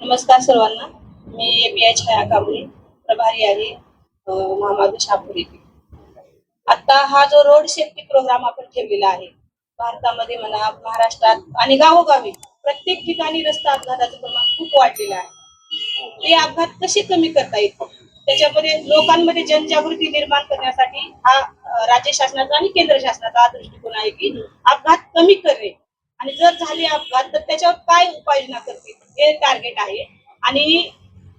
नमस्कार सर्वांना. मी एपीआय छाया कांबळे प्रभारी आहे महामाधू महामार्ग शहापूर येथे. आता हा जो रोड सेफ्टी प्रोग्राम आपण ठेवलेला आहे भारतामध्ये म्हणा महाराष्ट्रात आणि गावोगावी प्रत्येक ठिकाणी रस्ता अपघाताचं प्रमाण खूप वाढलेलं आहे. ते अपघात कसे कमी करता येतील त्याच्यामध्ये लोकांमध्ये जनजागृती निर्माण करण्यासाठी हा राज्य शासनाचा आणि केंद्र शासनाचा हा दृष्टिकोन आहे की अपघात कमी करणे आणि जर झाले अपघात तर त्याच्यावर काय उपाययोजना करतील? हे टार्गेट आहे. आणि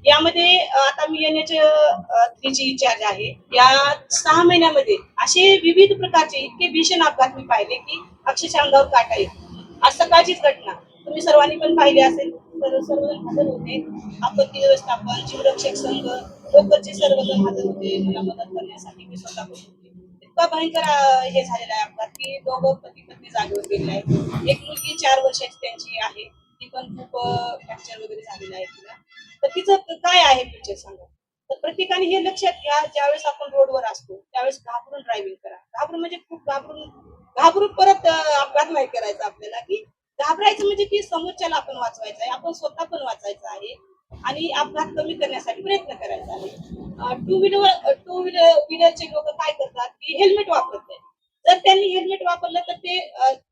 यामध्ये आता मी एन एच थ्रीची इन्चार्ज आहे. या सहा महिन्यामध्ये असे विविध प्रकारचे इतके भीषण अपघात मी पाहिले की अक्षरशः अंगावर काटा येईल आज सकाळचीच घटना. तुम्ही सर्वांनी पण पाहिली असेल. तर सर्वजण हजर होते. आपत्ती व्यवस्थापन जीवरक्षक संघ लोकलचे सर्वजण हजर होते. मला मदत करण्यासाठी मी स्वतः होते इतका भयंकर हे झालेला आहे अपघात की दोघं पती पत्नी जागेवर गेले आहेत. एक मुलगी चार वर्षाची त्यांची आहे. पण खूप फ्रॅक्चर वगैरे झालेलं आहे तिला. तर तिचं काय आहे फ्युचर सांगा? तर प्रत्येकाने हे लक्षात घ्या ज्यावेळेस आपण रोडवर असतो त्यावेळेस घाबरून ड्रायव्हिंग करा. घाबरून म्हणजे खूप घाबरून घाबरून परत अपघात नाही करायचा आपल्याला की घाबरायचं म्हणजे की समोरच्याला आपण वाचवायचं आहे आपण स्वतः पण वाचायचं आहे आणि अपघात कमी करण्यासाठी प्रयत्न करायचा आहे. टू व्हीलर टू व्हीलर व्हीलरचे लोक काय करतात की हेल्मेट वापरत नाही जर त्यांनी हेल्मेट वापरलं तर ते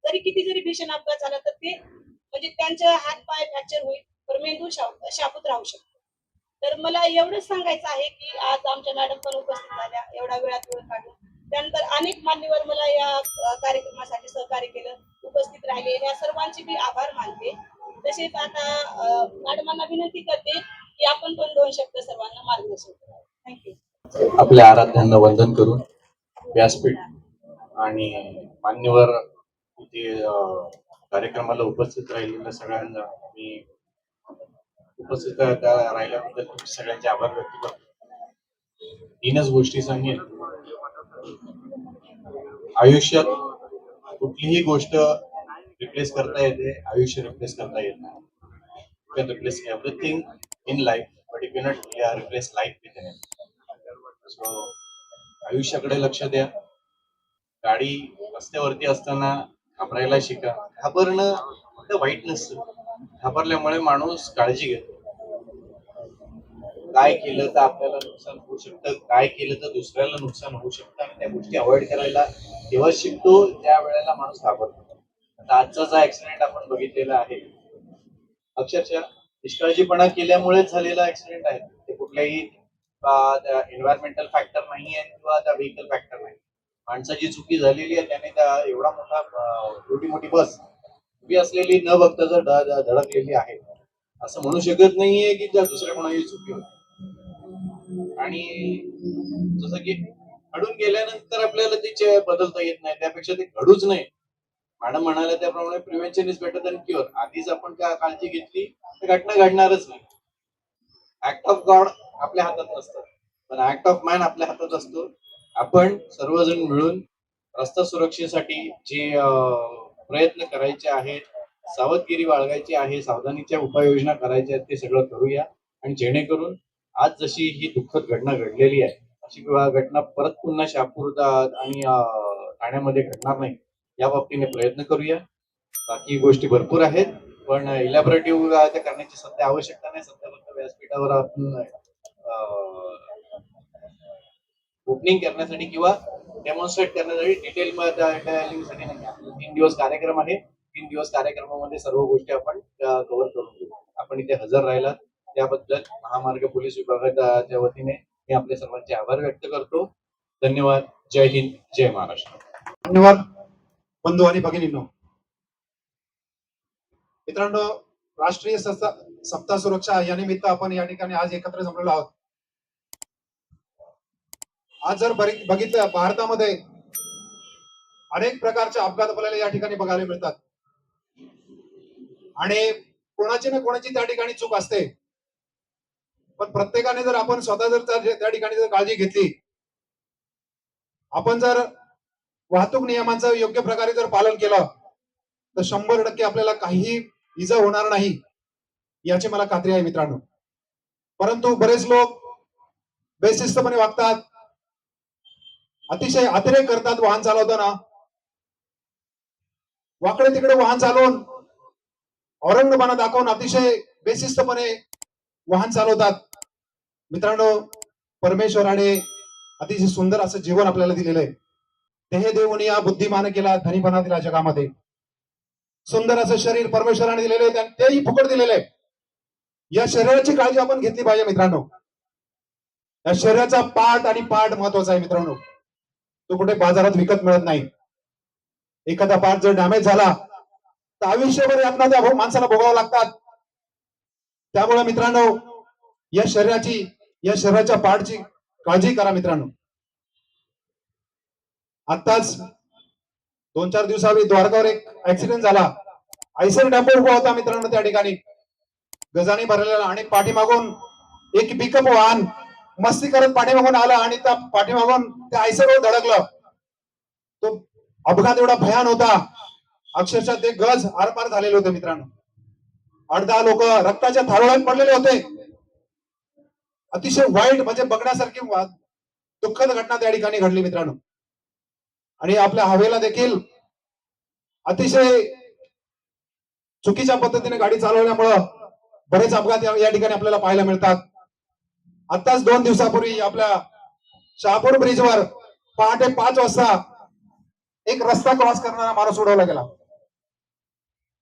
जरी किती जरी भीषण अपघात झाला तर ते म्हणजे त्यांचे हात पाय फ्रॅक्चर होईल तर मेंदू शाप- राहू शकतो. तर मला एवढंच सांगायचं आहे की आज आमच्या मॅडम पण उपस्थित झाल्या एवढा वेळात वेळ काढून. त्यानंतर अनेक मान्यवर मला या कार्यक्रमासाठी सहकार्य केलं उपस्थित राहिले. या सर्वांचे मी आभार मानते. तसेच आता मॅडमांना विनंती करते की आपण पण दोन शब्द सर्वांना मार्गदर्शन करावं. थँक्यू आपल्या आराध्यांना वंदन करून व्यासपीठ आणि मान्यवर कार्यक्रमाला उपस्थित राहिलेल्या सगळ्यांना मी उपस्थित राहिल्याबद्दल सगळ्यांचे आभार व्यक्त करतो. तीनच गोष्टी सांगेन. आयुष्यात कुठलीही गोष्ट रिप्लेस करता येते आयुष्य रिप्लेस करता येत नाही. You can replace everything in life but you cannot replace life with so आयुष्याकडे लक्ष द्या. गाडी रस्त्यावरती असताना घाबरायला शिका. घाबरणं फक्त वाईट नसतं. घाबरल्यामुळे माणूस काळजी घेतो. काय केलं तर आपल्याला नुकसान होऊ शकतं काय केलं तर दुसऱ्याला नुकसान होऊ शकतं आणि त्या गोष्टी अवॉइड करायला तेव्हा शिकतो त्या वेळेला माणूस घाबरतो. आता आजचा जो ऍक्सिडेंट आपण बघितलेला आहे अक्षरशः निष्काळजीपणा केल्यामुळेच झालेला ऍक्सिडेंट आहे. ते कुठल्याही एन्व्हायरमेंटल फॅक्टर नाही आहे किंवा त्या व्हेकल फॅक्टर नाही माणसाची चुकी झालेली आहे त्याने त्या एवढा मोठा अं, एवढी मोठी बस उभी असलेली न बघता जर धडकलेली आहे. असं म्हणू शकत नाहीये की त्या दुसऱ्या कोणाची चुकी होती. आणि जसं की घडून गेल्यानंतर आपल्याला तिचे बदलता येत नाही त्यापेक्षा ते घडूच नाही. मॅडम म्हणाल्या त्याप्रमाणे prevention is better than cure. आधीच आपण का काळजी घेतली तर घटना घडणारच नाही. ऍक्ट ऑफ गॉड आपल्या हातात नसतं. पण ऍक्ट ऑफ मॅन आपल्या हातात असतो. आपण सर्वजण मिळून रस्ता सुरक्षेसाठी जे प्रयत्न करायचे आहेत सावधगिरी बाळगायची आहे सावधानीच्या उपाययोजना करायच्या आहेत ते सगळं करूया. आणि जेणेकरून आज जशी ही दुःखद घटना घडलेली आहे अशी किंवा घटना परत पुन्हा शहापूर आणि ठाण्यामध्ये घडणार नाही या बाबतीने प्रयत्न करूया. बाकी गोष्टी भरपूर आहेत पण इलॅबोरेटिव्ह त्या करण्याची सध्या आवश्यकता नाही. सध्या फक्त व्यासपीठावर आपण ओपनिंग करण्यासाठी किंवा डेमॉन्स्ट्रेट करण्यासाठी डिटेल साठी नाही तीन दिवस कार्यक्रम आहे. तीन दिवस कार्यक्रमामध्ये सर्व गोष्टी आपण कव्हर करून घेऊ आपण इथे हजर राहिला त्याबद्दल महामार्ग पोलीस विभागाच्या वतीने मी आपल्या सर्वांचे आभार व्यक्त करतो. धन्यवाद. जय हिंद. जय महाराष्ट्र. धन्यवाद बंधू आणि भगिनींनो. मित्रांनो राष्ट्रीय सप्ताह सुरक्षा या निमित्त आपण या ठिकाणी आज एकत्र जमलेलो आहोत. आज जर बरी- बघितलं भारतामध्ये अनेक प्रकारचे अपघात आपल्याला या ठिकाणी बघायला मिळतात. आणि कोणाची ना कोणाची त्या ठिकाणी चूक असते. पण प्रत्येकाने जर आपण स्वतः जर त्या ठिकाणी जर काळजी घेतली आपण जर वाहतूक नियमांचं योग्य प्रकारे जर पालन केलं तर शंभर टक्के आपल्याला काहीही इजा होणार नाही याची मला खात्री आहे मित्रांनो. परंतु बरेच लोक बेशिस्तपणे वागतात अतिशय अतिरेक करतात वाहन चालवताना. वाकडे तिकडे वाहन चालवून औरंगबाना दाखवून अतिशय बेशिस्तपणे वाहन चालवतात. मित्रांनो परमेश्वराने अतिशय सुंदर असं जीवन आपल्याला दिलेलं आहे. देह देऊन या बुद्धिमान केला धनीपणा दिला जगामध्ये. सुंदर असं शरीर परमेश्वराने दिलेलं आहे आणि तेही फुकट दिलेलं आहे. या शरीराची काळजी आपण घेतली पाहिजे मित्रांनो. या शरीराचा पाठ आणि पाठ महत्त्वाचा आहे मित्रांनो. तो कुठे बाजारात विकत मिळत नाही. एखादा पार्ट जर डॅमेज झाला तर आयुष्यभर यातना त्या भो- माणसाला भोगावं लागतात. त्यामुळे मित्रांनो या शरीराची या शरीराच्या पार्टची काळजी करा मित्रांनो. आताच दोन चार दिवसापूर्वी द्वारकावर एक ऍक्सिडेंट झाला. आयसर टेम्पो उभा होता मित्रांनो त्या ठिकाणी. गजाने भरलेला आणि पाठीमागून एक पिकअप वाहन मस्ती करत पाठीमागून आला आणि त्या पाठीमागून त्या आयसरवर धडकलं. तो अपघात एवढा भयान होता. अक्षरशः ते गज आरपार झालेले होते मित्रांनो. आठ दहा लोक रक्ताच्या थारोळ्यात पडलेले होते. अतिशय वाईट म्हणजे बघण्यासारखी वा- दुःखद घटना त्या ठिकाणी घडली मित्रांनो. आणि आपल्या हवेला देखील अतिशय चुकीच्या पद्धतीने गाडी चालवल्यामुळं बरेच अपघात या ठिकाणी आपल्याला पाहायला मिळतात. आताच दोन दिवसापूर्वी आपल्या शहापूर ब्रिजवर पहाटे पाच वाजता एक रस्ता क्रॉस करणारा माणूस उडवला गेला.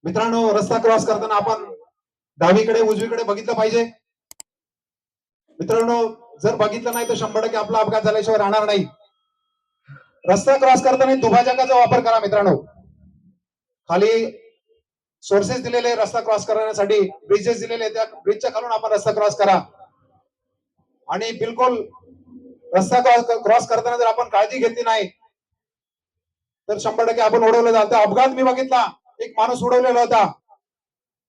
मित्रांनो रस्ता क्रॉस करताना आपण डावीकडे उजवीकडे बघितलं पाहिजे. मित्रांनो जर बघितलं नाही तर शंभर टक्के आपला अपघात झाल्याशिवाय राहणार नाही. रस्ता क्रॉस करताना दुभाजकाचा वापर करा मित्रांनो. खाली सोर्सेस दिलेले रस्ता क्रॉस करण्यासाठी ब्रिजेस दिलेले त्या ब्रिजच्या खालून आपण रस्ता क्रॉस करा. आणि बिलकुल रस्ता क्रॉस करताना जर आपण काळजी घेतली नाही तर शंभर टक्के आपण उडवलं जातं. अपघात मी बघितला. एक माणूस उडवलेला होता.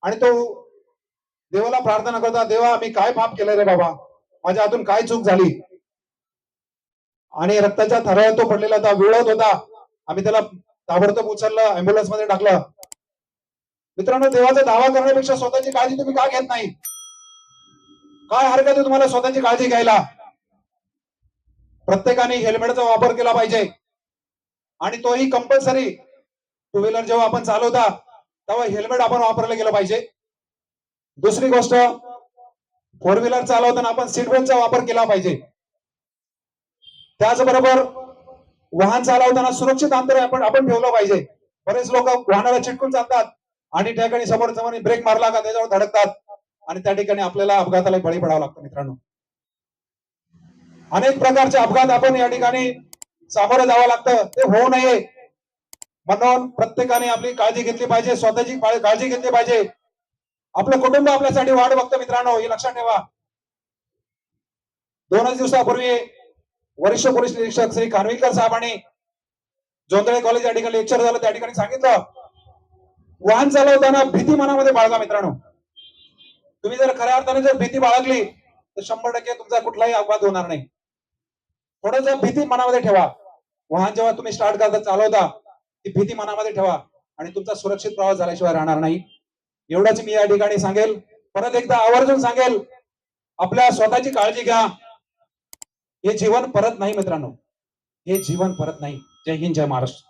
आणि तो देवाला प्रार्थना करता देवा मी काय पाप केलं रे बाबा? माझ्या हातून काय चूक झाली? आणि रक्ताच्या थरावर तो पडलेला होता. विळत होता. आम्ही त्याला ताबडतोब उचललं अँब्युलन्समध्ये टाकलं. मित्रांनो देवाचा दावा करण्यापेक्षा स्वतःची काळजी तुम्ही का घेत नाही? काय हरकत आहे तुम्हाला स्वतःची काळजी घ्यायला? प्रत्येकाने हेल्मेटचा वापर केला पाहिजे. आणि तोही कंपल्सरी टू व्हीलर जेव्हा आपण चालवता तेव्हा हेल्मेट आपण वापरलं गेलं पाहिजे. दुसरी गोष्ट फोर व्हीलर चालवताना आपण सीट बेल्टचा वापर केला पाहिजे. त्याचबरोबर वाहन चालवताना सुरक्षित अंतर आपण आपण ठेवलं पाहिजे. बरेच लोक वाहनाला चिटकून चालतात आणि त्या ठिकाणी समोर समोर ब्रेक मारला का त्याच्यावर धडकतात. आणि त्या ठिकाणी आपल्याला अपघाताला बळी पडावं लागतं मित्रांनो. अनेक प्रकारचे अपघात आपण या ठिकाणी सामोरं जावं लागतं. ते होऊ नये. म्हणून प्रत्येकाने आपली काळजी घेतली पाहिजे. स्वतःची काळजी घेतली पाहिजे. आपलं कुटुंब आपल्यासाठी वाट बघतं मित्रांनो. हे लक्षात ठेवा. दोनच दिवसापूर्वी वरिष्ठ पोलीस निरीक्षक श्री खानविलकर साहेबांनी जोंधळे कॉलेज या ठिकाणी लेक्चर झालं. त्या ठिकाणी सांगितलं वाहन चालवताना भीती मनामध्ये बाळगा मित्रांनो. तुम्ही जर खऱ्या अर्थाने जर भीती बाळगली तर शंभर टक्के तुमचा कुठलाही अपघात होणार नाही. थोडस भीती मनामध्ये ठेवा. वाहन जेव्हा तुम्ही स्टार्ट करता चालवता ती भीती मनामध्ये ठेवा आणि तुमचा सुरक्षित प्रवास झाल्याशिवाय राहणार नाही. एवढंच मी या ठिकाणी सांगेल. परत एकदा आवर्जून सांगेल आपल्या स्वतःची काळजी घ्या. हे जीवन परत नाही मित्रांनो. हे जीवन परत नाही. जय हिंद जय महाराष्ट्र.